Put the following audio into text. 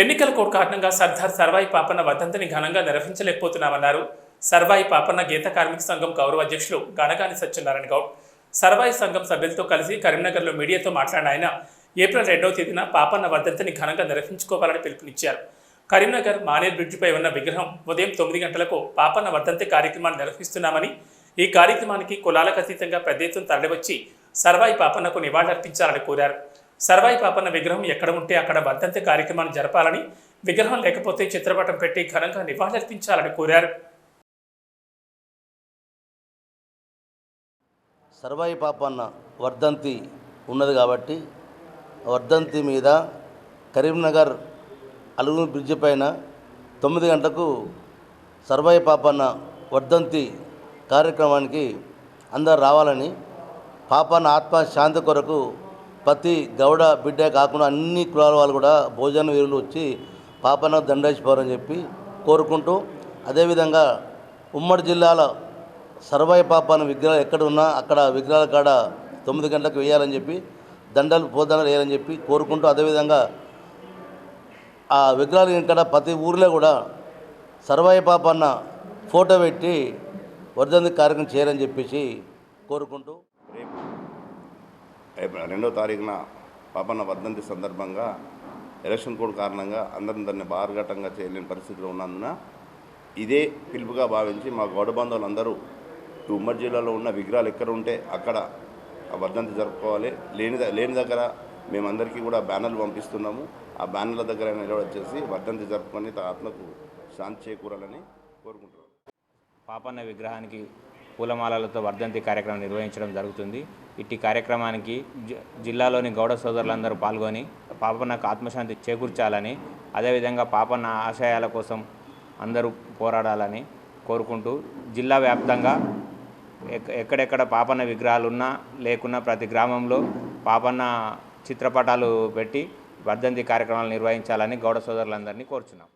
ఎన్నికల కోడ్ కారణంగా సర్దార్ సర్వాయి పాపన్న వర్ధంతిని ఘనంగా నిర్వహించలేకపోతున్నామన్నారు. సర్వాయి పాపన్న గీత కార్మిక సంఘం గౌరవ అధ్యక్షులు గణగాని సత్యనారాయణ గౌడ్. సర్వాయి సంఘం సభ్యులతో కలిసి కరీంనగర్లో మీడియాతో మాట్లాడిన ఆయన ఏప్రిల్ రెండవ తేదీన పాపన్న వర్ధంతిని ఘనంగా నిర్వహించుకోవాలని పిలుపునిచ్చారు. కరీంనగర్ మానేర్ బ్రిడ్జిపై ఉన్న విగ్రహం ఉదయం తొమ్మిది గంటలకు పాపన్న వర్ధంతి కార్యక్రమాన్ని నిర్వహిస్తున్నామని ఈ కార్యక్రమానికి కులాలకు అతీతంగా పెద్ద ఎత్తున తరలివచ్చి సర్వాయి పాపన్నకు నివాళులర్పించాలని కోరారు. సర్వాయి పాపన్న విగ్రహం ఎక్కడ ఉంటే అక్కడ వర్ధంతి కార్యక్రమాన్ని జరపాలని విగ్రహం లేకపోతే చిత్రపటం పెట్టి ఘనంగా నివాళులర్పించాలని కోరారు. సర్వాయి పాపన్న వర్ధంతి ఉన్నది కాబట్టి వర్ధంతి మీద కరీంనగర్ అలుగు బ్రిడ్జి పైన తొమ్మిది గంటలకు సర్వాయి పాపన్న వర్ధంతి కార్యక్రమానికి అందరు రావాలని పాపన్న ఆత్మ శాంతి కొరకు ప్రతి గౌడ బిడ్డ కాకుండా అన్ని కులాల వాళ్ళు కూడా భోజన వీరులు వచ్చి పాపన దండేసిపోరని చెప్పి కోరుకుంటూ అదేవిధంగా ఉమ్మడి జిల్లాలో సర్వాయి పాపాన విగ్రహాలు ఎక్కడ ఉన్నా అక్కడ విగ్రహాల కాడ తొమ్మిది గంటలకు వేయాలని చెప్పి దండలు పోదండలు వేయాలని చెప్పి కోరుకుంటూ అదేవిధంగా ఆ విగ్రహాలు ఇక్కడ ప్రతి ఊరిలో కూడా సర్వాయి పాపన్న ఫోటో పెట్టి వర్ధంతి కార్యక్రమం చేయాలని చెప్పేసి కోరుకుంటూ రెండో రెండవ తారీఖున పాపన్న వర్ధంతి సందర్భంగా ఎలక్షన్ కోడ్ కారణంగా అందరం దాన్ని బారఘటంగా చేయలేని పరిస్థితిలో ఉన్నందున ఇదే పిలుపుగా భావించి మా గౌడ బంధువులందరూ ఈ ఉమ్మడి జిల్లాలో ఉన్న విగ్రహాలు ఎక్కడ ఉంటే అక్కడ ఆ వర్ధంతి జరుపుకోవాలి. లేని లేని దగ్గర మేమందరికీ కూడా బ్యానర్లు పంపిస్తున్నాము. ఆ బ్యానర్ల దగ్గర నిలబడొచ్చేసి వర్ధంతి జరుపుకొని తన ఆత్మకు శాంతి చేకూరాలని కోరుకుంటున్నాను పాపన్న విగ్రహానికి పూలమాలలతో వర్ధంతి కార్యక్రమం నిర్వహించడం జరుగుతుంది. ఇట్టి కార్యక్రమానికి జిల్లాలోని గౌడ సోదరులందరూ పాల్గొని పాపన్నకు ఆత్మశాంతి చేకూర్చాలని అదేవిధంగా పాపన్న ఆశయాల కోసం అందరూ పోరాడాలని కోరుకుంటూ జిల్లా వ్యాప్తంగా ఎక్క- ఎక్కడెక్కడ పాపన్న విగ్రహాలు ఉన్నా లేకున్నా ప్రతి గ్రామంలో పాపన్న చిత్రపటాలు పెట్టి వర్ధంతి కార్యక్రమాలు నిర్వహించాలని గౌడ సోదరులందరినీ కోరుచున్నాం.